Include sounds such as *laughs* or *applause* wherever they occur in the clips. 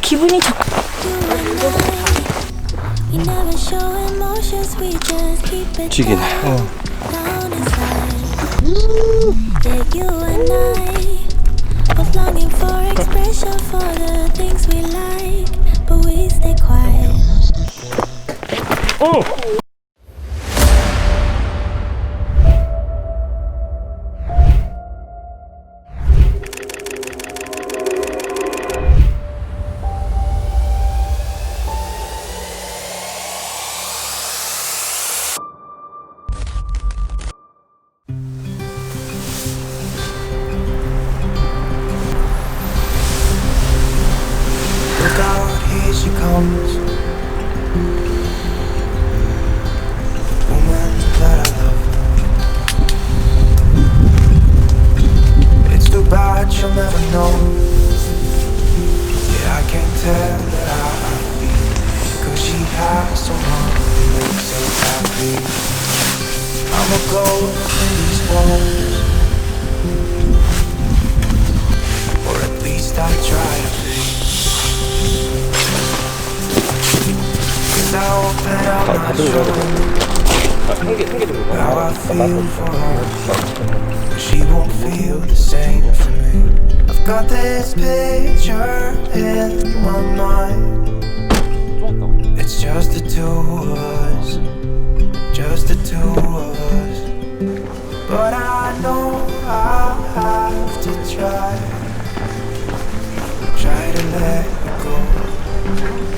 기분이 적. We never show emotions, we just keep it 튀기네. down inside. How I feel for her But she won't feel the same for me I've got this picture in my mind It's just the two of us. Just the two of us. But I know I have to try. Try to let go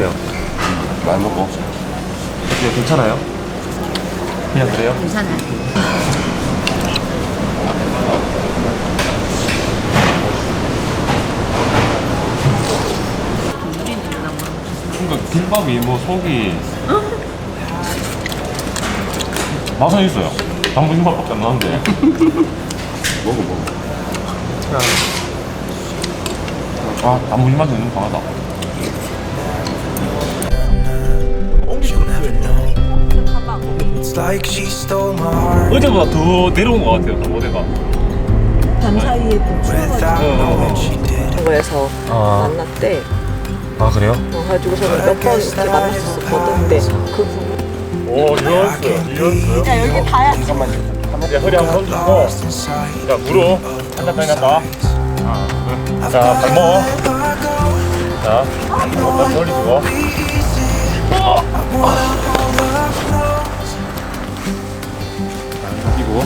she 많이 먹어. 어때요? 괜찮아요? 그냥 그래요? 괜찮아요. 그러니까 김밥이 뭐 속이 맛은 있어요. 당분 김밥밖에 안 나는데. *laughs* 먹어 먹어. 아, 단무지 맛이 너무 강하다. 어제보다 더 내려온 것 같아요, 어제가. 밤 사이에 또 knowing she did 거에서 아, 만났대. 아 그래요? 어, 가지고 저는 몇번 이렇게 만났었거든. 근데 그 부분 오, 이었어요, 이었어요. 야 여기 다야. 이제 허리 한번 펴주고, inside 자, 무릎 한자 편히 간다. 아, 그래. 자, 발목. 자, 딱 돌리시고. 자, to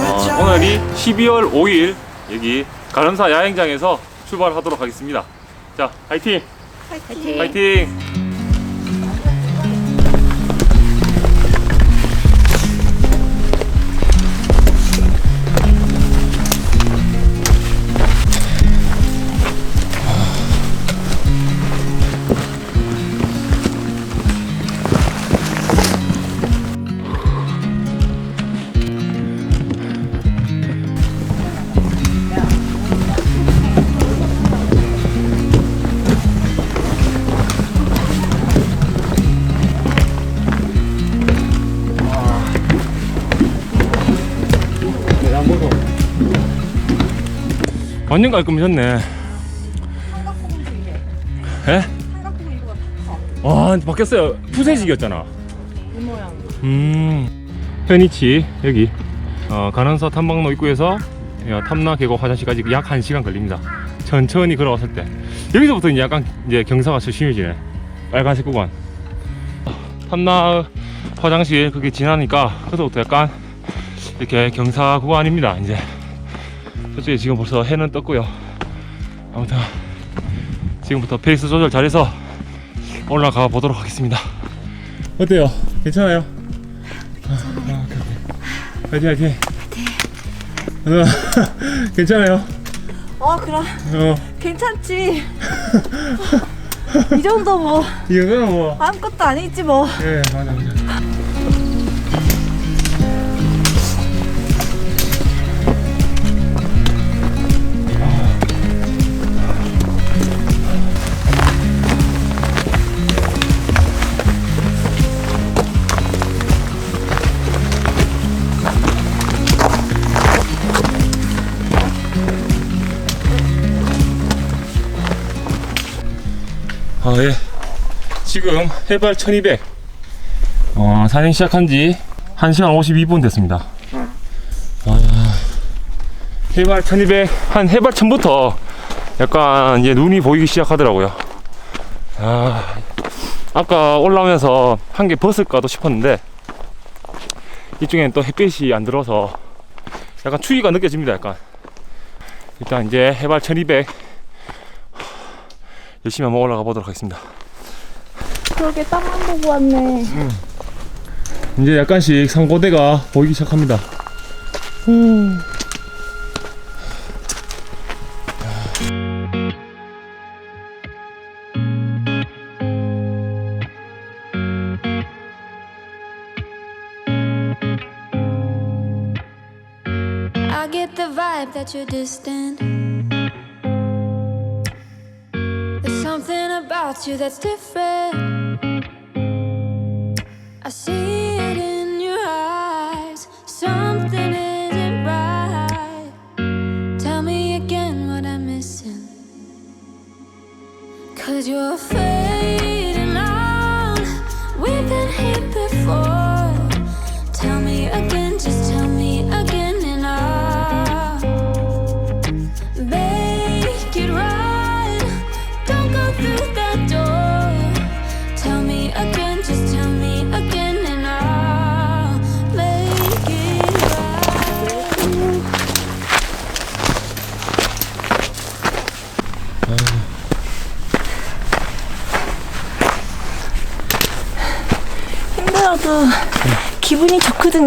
어, 오늘이 12월 5일 여기 가른사 야행장에서 출발하도록 하겠습니다. 자, 화이팅! 화이팅! 화이팅! 완전 깔끔해졌네. 에? 와, 이제 바뀌었어요. 푸세식이었잖아. 이 모양. 음. 편이치, 여기. 어, 간원서 탐방로 입구에서 야, 탐나 계곡 화장실까지 약 1시간 걸립니다. 천천히 걸어왔을 때. 여기서부터 이제 약간 이제 경사가 더 심해지네. 빨간색 구간. 탐나 화장실 그게 지나니까 그때부터 약간 이렇게 경사 구간입니다. 이제. 저쪽에 지금 벌써 해는 떴고요. 아무튼 지금부터 페이스 조절 잘해서 올라가 보도록 하겠습니다. 어때요? 괜찮아요? 괜찮아요. 화이팅 화이팅. 누나 *laughs* 괜찮아요? 어 그럼 어 괜찮지. *laughs* 이 정도 뭐 이거는 뭐 아무것도 아니지 뭐. 예 맞아 맞아. 지금 해발 1200. 어, 산행 시작한 지 1시간 52분 됐습니다. 아, 해발 1200, 한 해발 전부터 약간 이제 눈이 보이기 시작하더라고요. 아, 아까 올라오면서 한 개 벗을까도 싶었는데, 이쪽에는 또 햇빛이 안 들어서 약간 추위가 느껴집니다, 약간. 일단 이제 해발 1200 열심히 한번 올라가 보도록 하겠습니다. 그러게 땅만 보고 왔네. 이제 약간씩 산고대가 보이기 시작합니다. 후. I get the vibe that you're distant. About you that's different. I see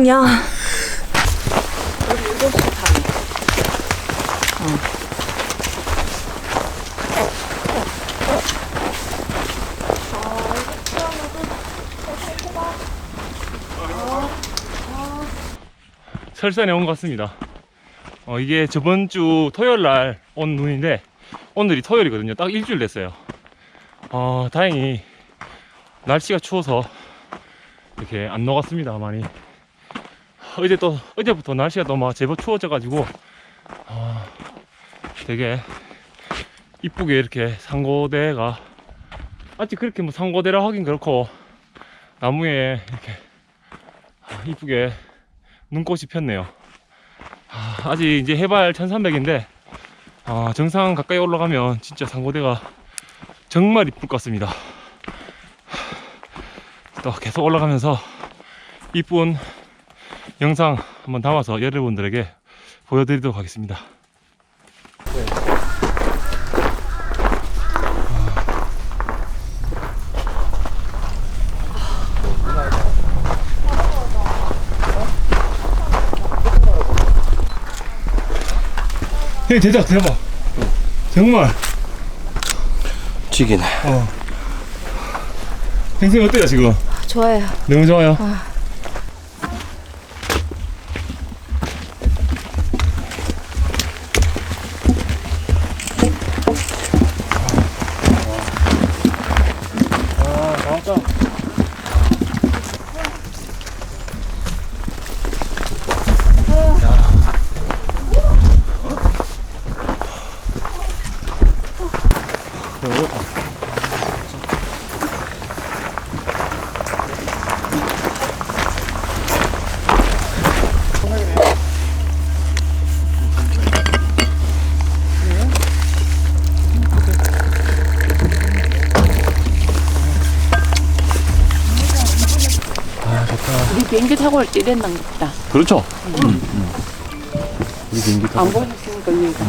좋거든요. 설산에 온 것 같습니다. 어, 이게 저번 주 토요일 날 온 눈인데 오늘이 토요일이거든요. 딱 일주일 됐어요. 어, 다행히 날씨가 추워서 이렇게 안 녹았습니다. 많이. 어제 또 어제부터 날씨가 또 막 제법 추워져 가지고 어, 되게 이쁘게 이렇게 상고대가 아직 그렇게 뭐 상고대라 하긴 그렇고 나무에 이렇게 아, 이쁘게 눈꽃이 폈네요. 아, 아직 이제 해발 1300인데 아, 정상 가까이 올라가면 진짜 상고대가 정말 이쁠 것 같습니다. 또 계속 올라가면서 이쁜 영상 한번 담아서 여러분들에게 보여드리도록 하겠습니다. 형 대작 대박 정말 찌기네. 생생 어때요 지금? 좋아요. 너무 좋아요. 우 리 비행기 타고 올 때 이랬나 보다. 그렇죠. 안 보셨으니까 이해가.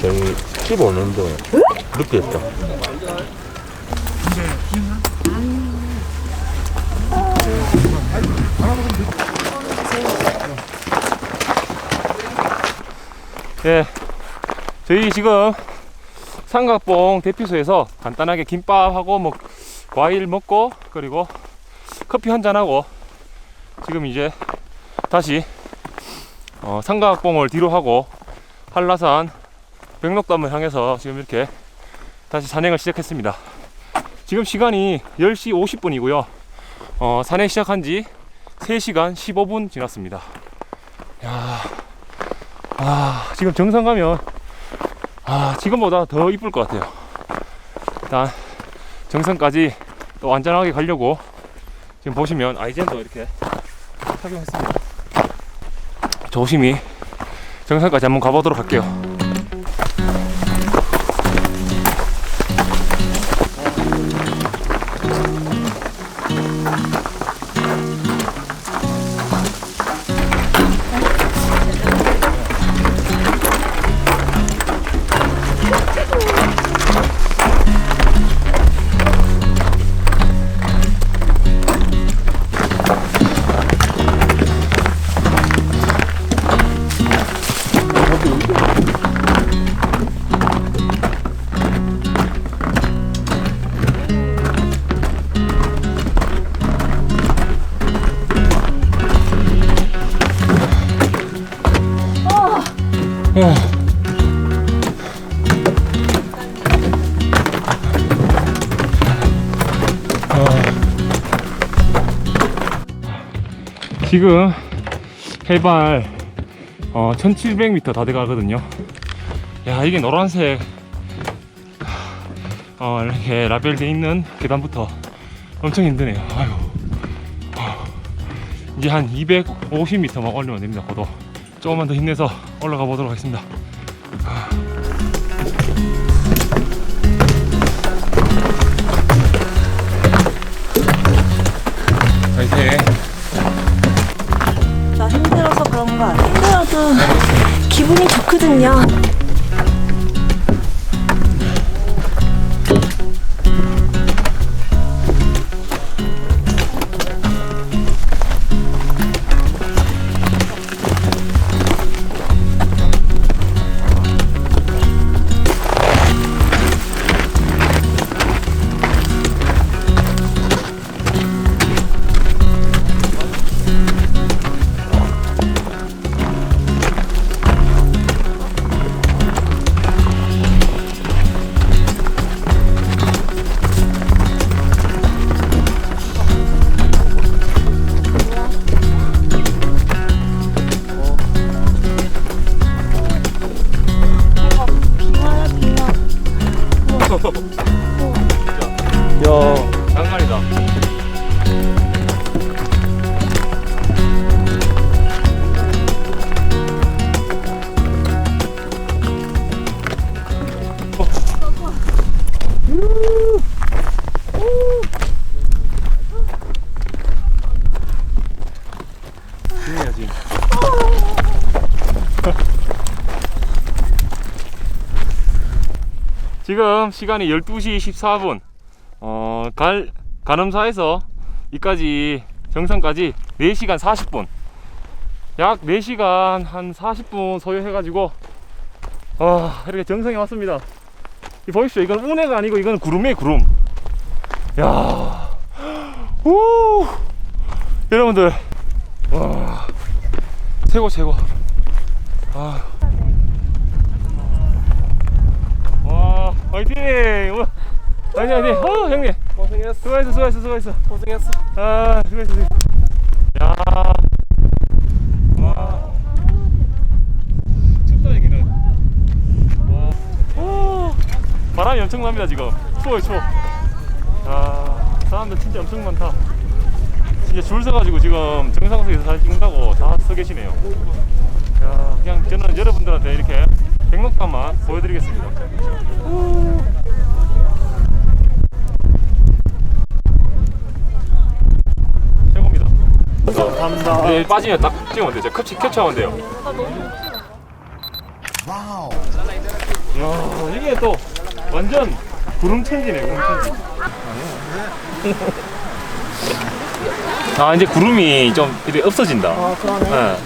저희 15년도 늦게 했다. 예, 저희 지금 삼각봉 대피소에서 간단하게 김밥하고 뭐 과일 먹고 그리고 커피 한잔 하고 지금 이제 다시 어, 삼각봉을 뒤로 하고 한라산 백록담을 향해서 지금 이렇게 다시 산행을 시작했습니다. 지금 시간이 10시 50분이고요. 어, 산행 시작한 지 3시간 15분 지났습니다. 야, 아, 지금 정상 가면 아, 지금보다 더 이쁠 것 같아요. 일단 정상까지 또 안전하게 가려고 지금 보시면 아이젠도 이렇게 착용했습니다. 조심히 정상까지 한번 가보도록 할게요. 지금 해발 어, 1700m 다 돼가거든요. 야 이게 노란색 어, 이렇게 라벨돼 있는 계단부터 엄청 힘드네요. 아유. 어, 이제 한 250m만 올리면 됩니다. 고도 조금만 더 힘내서 올라가 보도록 하겠습니다. 기분이 좋거든요. 지금 시간이 12시 14분. 어, 갈, 가늠사에서 이까지 정상까지 4시간 40분. 약 4시간 한 40분 소요해가지고 아 이렇게 정상에 왔습니다. 이 보십시오. 이건 운해가 아니고 이건 구름이에요 구름. 야. 우! 여러분들 와. 최고 최고. 아. 와 화이팅! 화이팅 화이팅 어 형님. 고생했어. 수고했어 수고했어 수고했어. 고생했어. 아 수고했어 수고했어. 야. 와. 춥다 여기는. 와. 오. 바람이 엄청 납니다 지금. 추워요 추워. 야 사람들 진짜 엄청 많다. 진짜 줄 서가지고 지금 정상석에서 사진 찍는다고 다 서 계시네요. 야 그냥 저는 여러분들한테 이렇게 백록감만 보여드리겠습니다. 최고입니다. 감사합니다. 네, 빠지면 딱 찍으면 돼요. 제가 캡치, 캡처하면 돼요. 와우 야 이게 또 완전 구름 천지네 구름 천지. 아 이제 구름이 좀 이렇게 없어진다. 아 그러네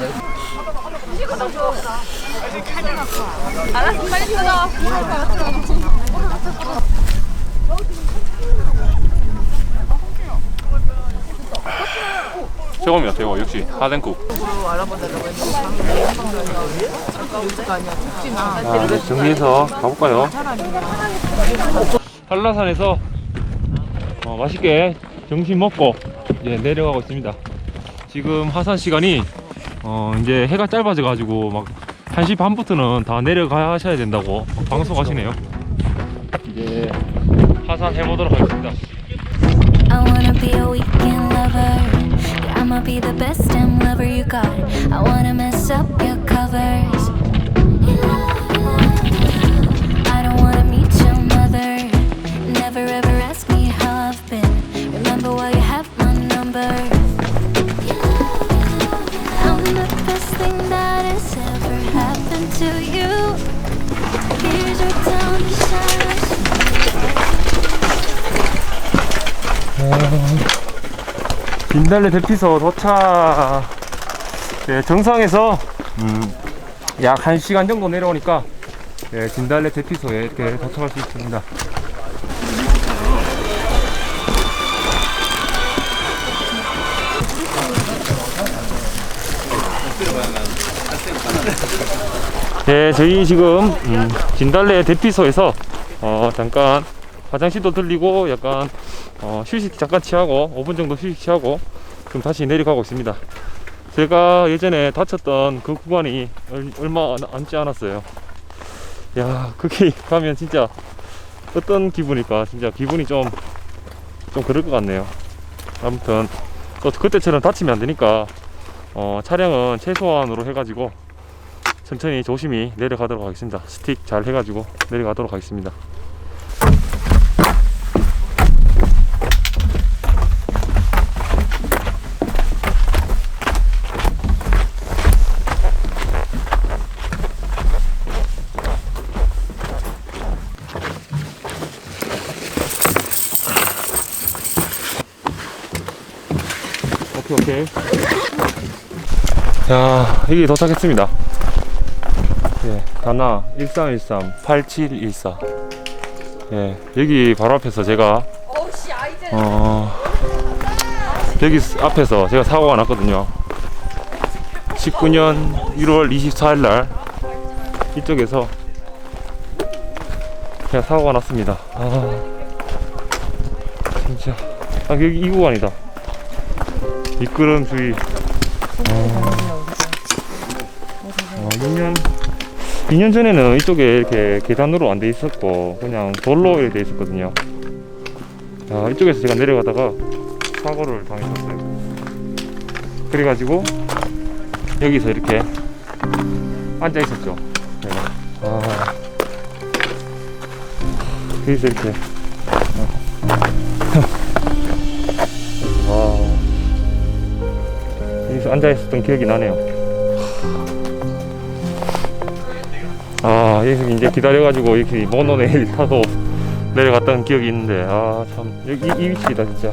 최고입니다 최고 역시 하덴국 아, 이제 정리해서 가볼까요? 한라산에서 어, 맛있게 점심 먹고 이제 내려가고 있습니다. 지금 하산 시간이 어, 이제 해가 짧아져 가지고 막 1시 반부터는 다 내려가셔야 된다고 방송하시네요. 이제 하산 해 보도록 하겠습니다. I wanna be a weekend lover. I'ma be the best damn lover you got. I wanna mess up your covers. 빈달래 대피소 도착. 네, 정상에서 음, 약 1시간 정도 내려오니까 네, 진달래 대피소에 이렇게 도착할 수 있습니다. 네, 저희 지금 음, 진달래 대피소에서 어, 잠깐 화장실도 들리고 약간 어, 휴식 잠깐 취하고 5분 정도 휴식 취하고 지금 다시 내려가고 있습니다. 제가 예전에 다쳤던 그 구간이 얼- 얼마 안- 남지 않았어요. 야, 거기 *laughs* 가면 진짜 어떤 기분일까? 진짜 기분이 좀, 좀 그럴 것 같네요. 아무튼, 또 그때처럼 다치면 안 되니까, 어, 차량은 최소한으로 해가지고, 천천히 조심히 내려가도록 하겠습니다. 스틱 잘 해가지고 내려가도록 하겠습니다. 여기 도착했습니다. 예 가나 1313 8714 예 여기 바로 앞에서 제가 어 여기 앞에서 제가 사고가 났거든요. 19년 1월 24일 날 이쪽에서 그냥 사고가 났습니다. 아 진짜. 아 여기 이 구간이다. 미끄럼 주의. 어, 어, 2년 2년 전에는 이쪽에 이렇게 계단으로 안 돼 있었고 그냥 돌로 이렇게 돼 있었거든요. 아, 이쪽에서 제가 내려가다가 사고를 당했었어요. 그래가지고 여기서 이렇게 앉아 있었죠. 제가. 아, 여기서 이렇게. *laughs* 와. 여기서 앉아 있었던 기억이 나네요. 아, 여기서 이제 기다려가지고 이렇게 모노레일 타고 내려갔던 기억이 있는데, 아, 참, 여기 이, 이 위치다, 진짜.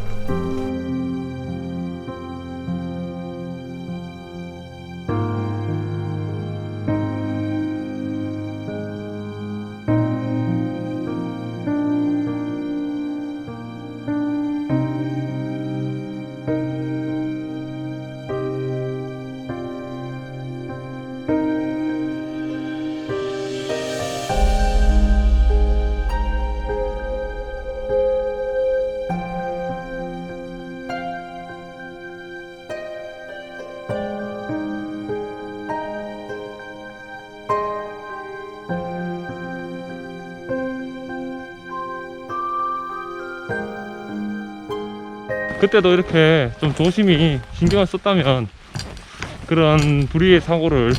그때도 이렇게 좀 조심히 신경을 썼다면 그런 불의의 사고를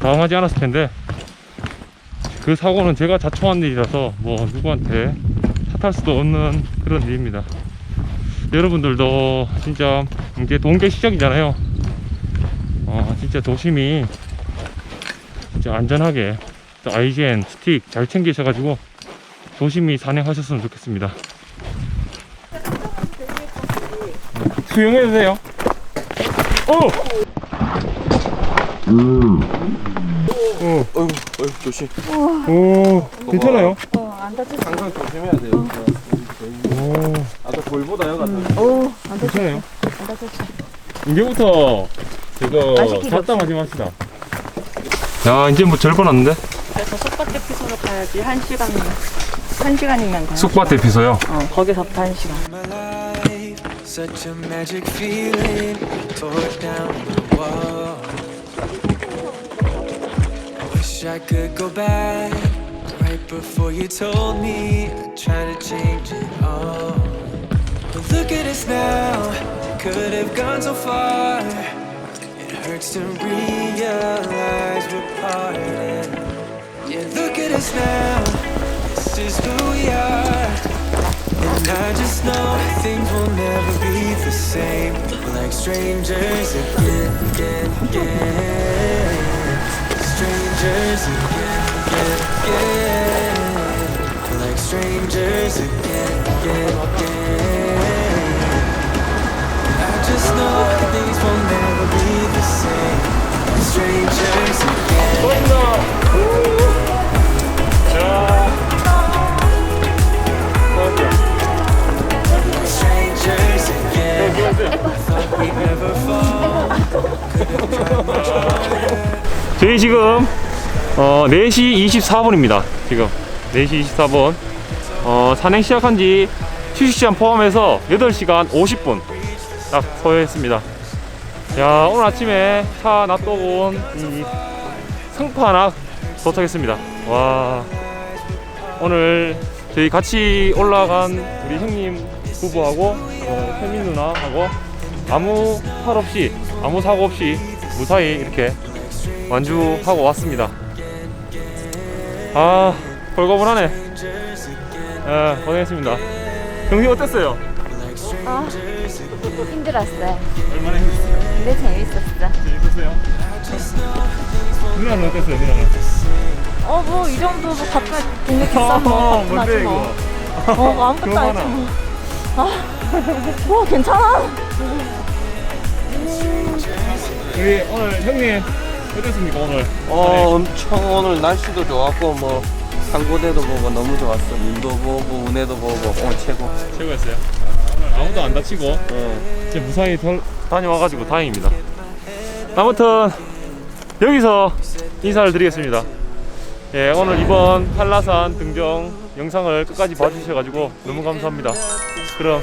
당하지 않았을 텐데 그 사고는 제가 자초한 일이라서 뭐 누구한테 탓할 수도 없는 그런 일입니다. 여러분들도 진짜 이제 동계 시작이잖아요. 어, 진짜 조심히 진짜 안전하게 또 아이젠 스틱 잘 챙기셔가지고 조심히 산행하셨으면 좋겠습니다. 수영해도 돼요? 어! 어, 어휴, 어휴, 조심. 오, 괜찮아요? 항상 조심해야 돼요. 오, 아까 돌보다 여가 오, 괜찮아요? 이제부터 이거 맛있게 잡담하지 맙시다. 야, 이제 뭐 절반 왔는데? 그래서 속밭 대피소로 가야지 한 시간 한 시간이면 가요. 숙박 대피소요. 어, 거기서부터 한 시간. Such a magic feeling. Tore down the wall. I wish I could go back right right before you told me I tried to change it all. But look at us now, could have gone so far. It hurts to realize we're parted. Yeah, look at us now, this is who we are. I just know things will never be the same. Like strangers again. Strangers again, like strangers again, again. I just know things will never be the same. Strangers again. Strangers 저희 지금 어, 4시 24분입니다. 지금 4시 24분. 어, 산행 시작한 지 휴식 시간 포함해서 8시간 50분 딱 소요했습니다. 야, 오늘 아침에 차 놔두고 온 이 성파낙 도착했습니다. 와. 오늘 저희 같이 올라간 우리 형님 부부하고 어, 혜민 누나하고 아무 탈 없이 아무 사고 없이 무사히 이렇게 완주하고 왔습니다. 아, 홀가분하네. 예, 고생했습니다. 경기 어땠어요? 아, 힘들었어요. 얼마나 힘들었어요? 근데 재밌었어. 재밌었어요? 누나는 어땠어요, 누나는? 어, 뭐, 이 정도 *laughs* 뭐 동네 비싼 어, 거 뭔데, 하지 이거? 뭐. 어, 아무것도 아니지. 뭐. 아, 뭐, 괜찮아. 우리 오늘 형님 어땠습니까, 오늘? 어 엄청 오늘 날씨도 좋았고 뭐 상고대도 보고 너무 좋았어 눈도 보고 운해도 보고 오늘 최고 최고였어요. 아, 오늘 아무도 안 다치고 예. 진짜 무사히 덜 다녀와가지고 다행입니다. 아무튼 여기서 인사를 드리겠습니다. 예, 오늘 이번 한라산 등정 영상을 끝까지 봐주셔가지고 너무 감사합니다. 그럼